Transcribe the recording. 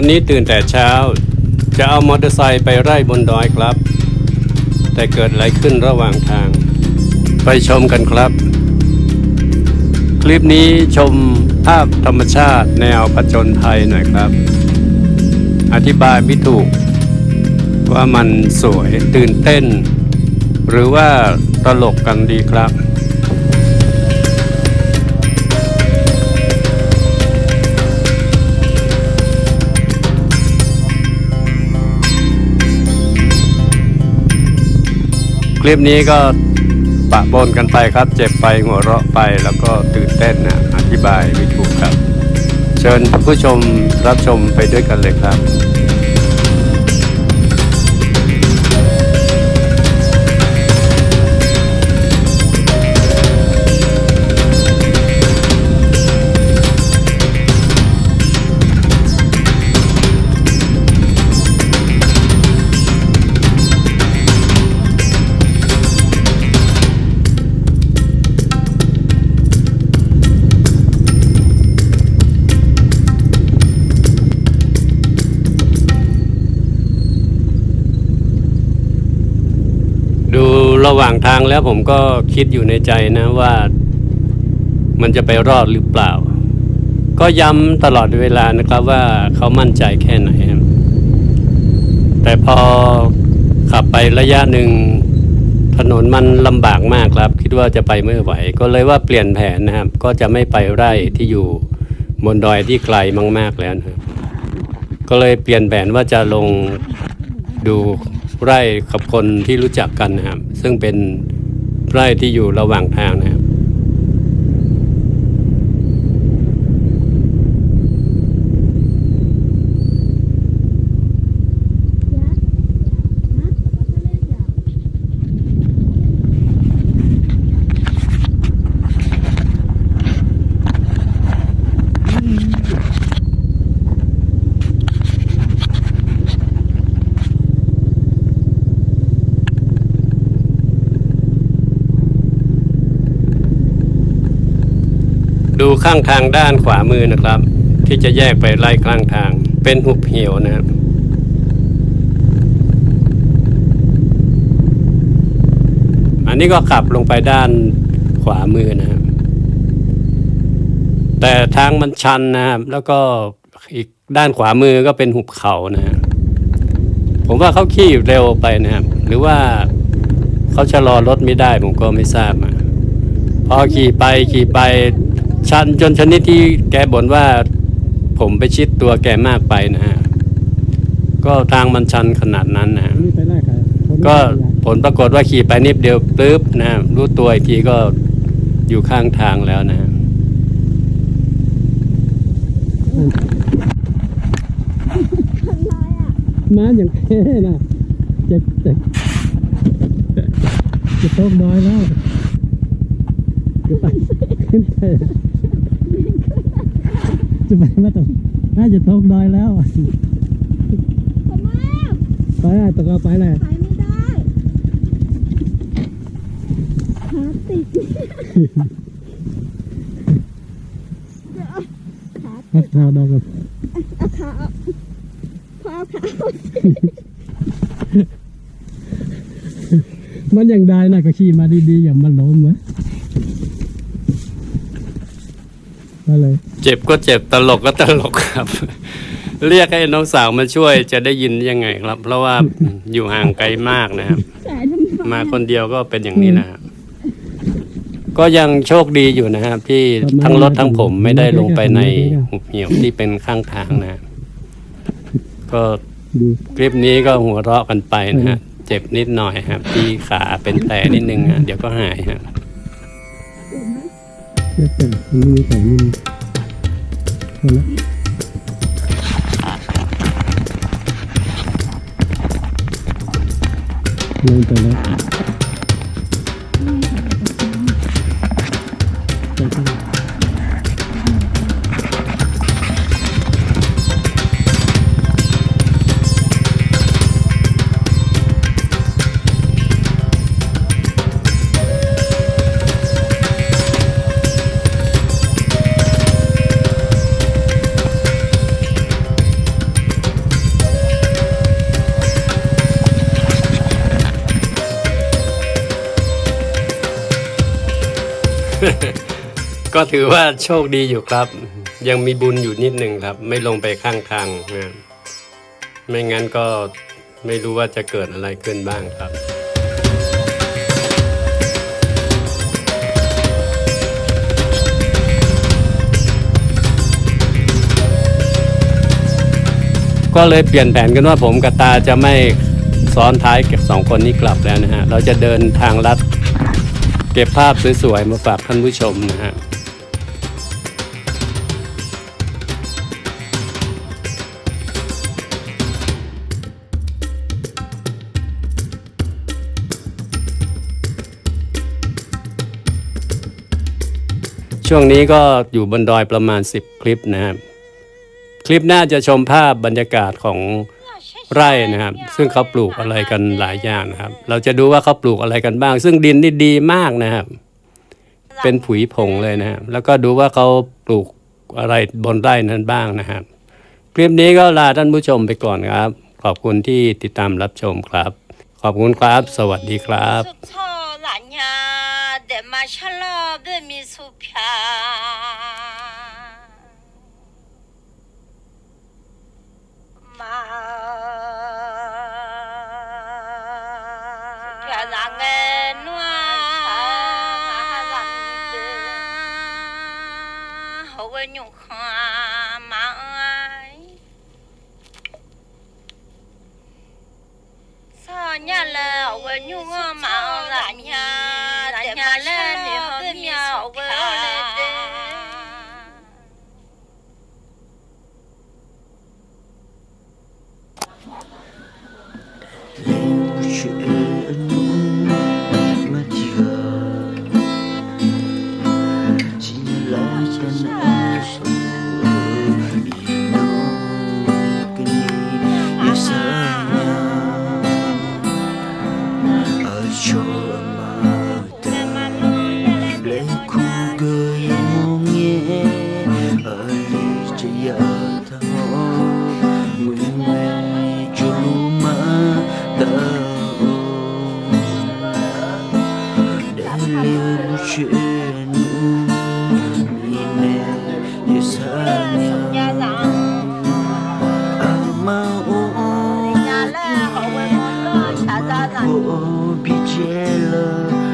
วันนี้ตื่นแต่เช้า จะเอามอเตอร์ไซค์ไปไร่บนดอยครับ แต่เกิดอะไรขึ้นระหว่างทาง ไปชมกันครับ คลิปนี้ชมภาพธรรมชาติแนวผจญภัยหน่อยครับ อธิบายไม่ถูก ว่ามันสวยตื่นเต้น หรือว่าตลกกันดีครับ คลิปนี้ก็ปะปนกันไปครับ เจ็บไปหัวเราะไปแล้วก็ตื่นเต้นนะอธิบายไม่ถูกครับ เชิญผู้ชมรับชมไปด้วยกันเลยครับางทางแล้วผมก็คิดอยู่ในใจนะว่ามันจะไปรอดหรือเปล่า ก็ย้ำตลอดเวลานะครับว่าเขามั่นใจแค่ไหนครับแต่พอขับไประยะหนึ่งถนนมันลำบากมากครับ คิดว่าจะไปไม่ไหว ก็เลยว่าเปลี่ยนแผนนะครับ ก็จะไม่ไปไร่ที่อยู่บนดอยที่ไกลมากๆแล้วนะครับ ก็เลยเปลี่ยนแผนว่าจะลงดู ไร่กับคนที่รู้จักกันนะครับซึ่งเป็นไร่ที่อยู่ระหว่างทางนะครับ ดูข้างทางด้านขวามือนะครับ ที่จะแยกไปไล่ข้างทาง เป็นหุบเหวนะครับอันนี้ก็ขับลงไปด้านขวามือนะครับ แต่ทางมันชันนะครับ แล้วก็อีกด้านขวามือก็เป็นหุบเขานะ ผมว่าเขาขี่เร็วไปนะครับ หรือว่าเขาชะลอรถไม่ได้ผมก็ไม่ทราบอะพอขี่ไปขี่ไป ชันจนชนิดที่แกบ่นว่าผมไปชิดตัวแกมากไปนะฮะ ก็ทางมันชันขนาดนั้นนะฮะนี่ไปไล่ใครคนก็ไม่ได้ผลปรากฏว่าขี่ไปนิดเดียวปุ๊บนะฮะรู้ตัวอีกทีก็อยู่ข้างทางแล้วนะฮะม้าอย่างแค่น่ะเจ็บเจ็บจะตกดอยแล้วจะไปขึ้นไป จะไปมาตรงน่าจะตกดอยแล้วผมมาไปอะตกเอาไปเลยขายไม่ได้ขาติดเดี๋ยวขาพักเท้าดอกกับเอาขาเอาพอเอาขาเอามันยังได้นะก็ขี่มาดีๆอย่ามันล้มวะ มาเลย เจ็บก็เจ็บตลกก็ตลกครับ เรียกให้น้องสาวมาช่วยจะได้ยินยังไงครับ เพราะว่าอยู่ห่างไกลมากนะครับแขนมันมาคนเดียวก็เป็นอย่างนี้นะครับ ก็ยังโชคดีอยู่นะครับ ที่ทั้งรถทั้งผมไม่ได้ลงไปในหุบเหวที่เป็นข้างทางนะครับก็ดูคลิปนี้ก็หัวเราะกันไปนะฮะเจ็บนิดหน่อยครับ ที่ขาเป็นแผลนิดนึงฮะเดี๋ยวก็หายฮะ เลือกแต่มันมีแผลนี่พอละลงไปแล้ว ก็ถือว่าโชคดีอยู่ครับ ยังมีบุญอยู่นิดหนึ่งครับ ไม่ลงไปข้างทางนะไม่งั้นก็ไม่รู้ว่าจะเกิดอะไรขึ้นบ้างครับก็เลยเปลี่ยนแผนกันว่าผมกับตาจะไม่ซ้อนท้ายเก็บสองคนนี้กลับแล้วนะฮะ เราจะเดินทางลัด เก็บภาพสวยๆมาฝากท่านผู้ชมนะฮะ ช่วงนี้ก็อยู่บนดอยประมาณ 10 คลิปนะครับ คลิปหน้าจะชมภาพบรรยากาศของไร่นะครับ ซึ่งเขาปลูกอะไรกันหลายอย่างนะครับ เราจะดูว่าเขาปลูกอะไรกันบ้าง ซึ่งดินนี่ดีมากนะครับ เป็นผุยผงเลยนะครับแล้วก็ดูว่าเขาปลูกอะไรบนไร่นั้นบ้างนะครับ คลิปนี้ก็ลาท่านผู้ชมไปก่อนครับ ขอบคุณที่ติดตามรับชมครับ ขอบคุณครับ สวัสดีครับ 妈吃了百米薯片，妈薯片让俺暖身，妈让俺喝碗牛汤，妈，三年了，喝碗牛汤，妈让俺。却。我闭结了。